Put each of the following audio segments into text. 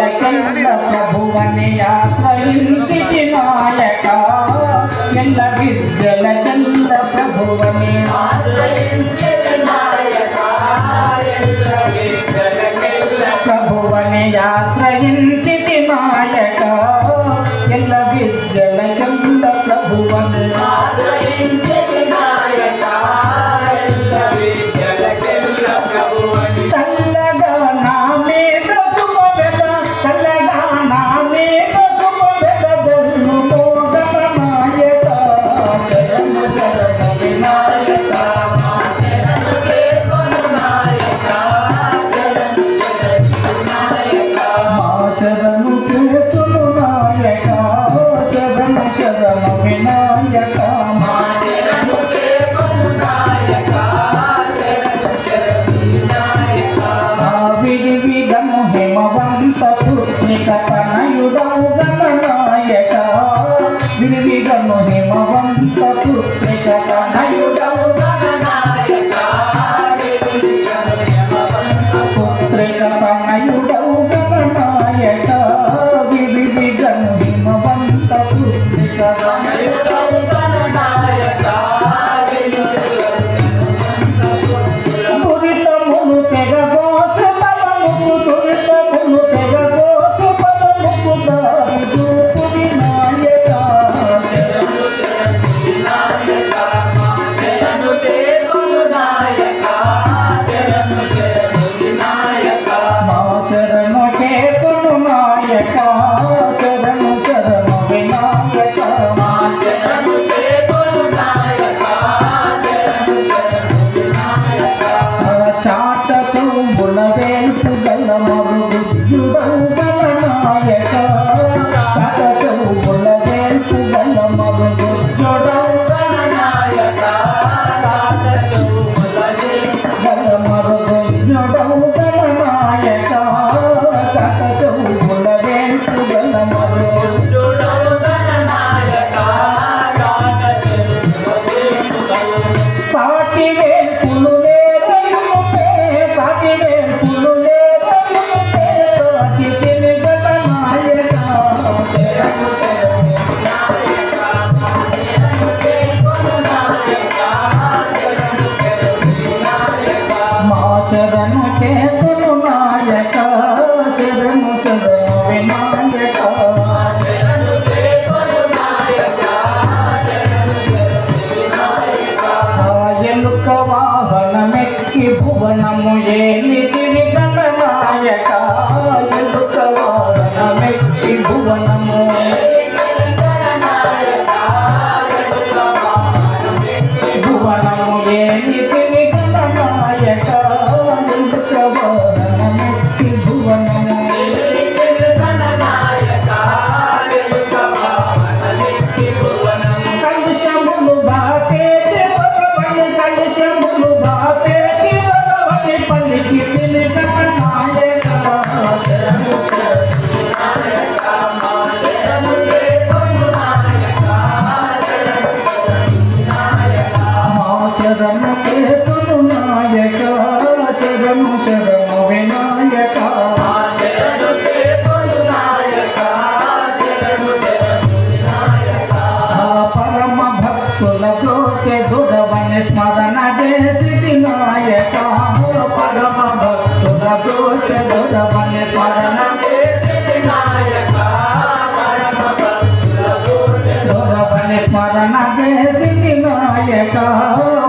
వెలకెండ ప్రభువని ఆశ్రయించి నాయక ఎల్ల విద్యల చంద్ర ప్రభువని ప్రభువని ఆశ్ర Oh, I am all. ఆచరము Vinayaka పరమ భక్తుల ప్రోచే దురవని స్మరణ చేసి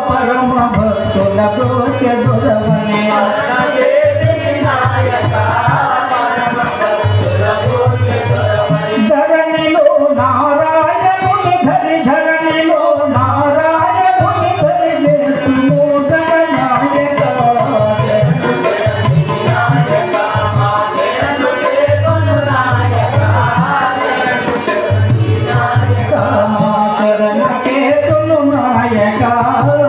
పరమ భక్తుల ప్రోచే কাল